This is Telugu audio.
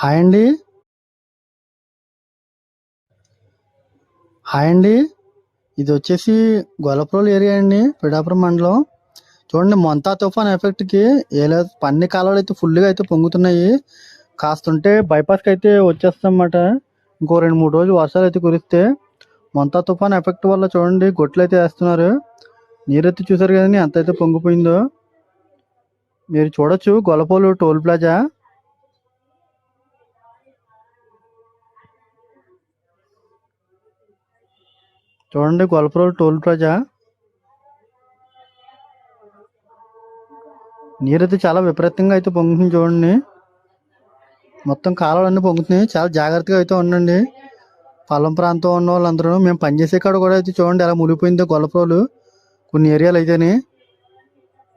హాయ్ అండి. హాయ్ అండి. ఇది వచ్చేసి గొల్లప్రోలు ఏరియా అండి పిడాపురం మండలం. చూడండి మొంతా తుఫాన్ ఎఫెక్ట్కి ఏలే పన్ని కాలాలు అయితే ఫుల్గా అయితే పొంగుతున్నాయి. కాస్తుంటే బైపాస్కి అయితే వచ్చేస్తామన్నమాట ఇంకో రెండు మూడు రోజులు వర్షాలు అయితే కురిస్తే మొంతా తుఫాన్ ఎఫెక్ట్ వల్ల చూడండి గొట్లు అయితే వేస్తున్నారు. నీరైతే చూసారు కదండి ఎంత అయితే పొంగిపోయిందో. మీరు చూడొచ్చు గొల్లపోలు టోల్ ప్లాజా. చూడండి గొల్లపురం టోల్ ప్లాజా. నీరైతే చాలా విపరీతంగా అయితే పొంగుతుంది చూడండి. మొత్తం కాలువలన్నీ పొంగుతున్నాయి. చాలా జాగ్రత్తగా అయితే ఉండండి. పొలం ప్రాంతం ఉన్న వాళ్ళందరూ మేము పనిచేసే కాడ కూడా అయితే చూడండి ఎలా మునిగిపోయిందో గొల్లపురాలు కొన్ని ఏరియాలు అయితేనే.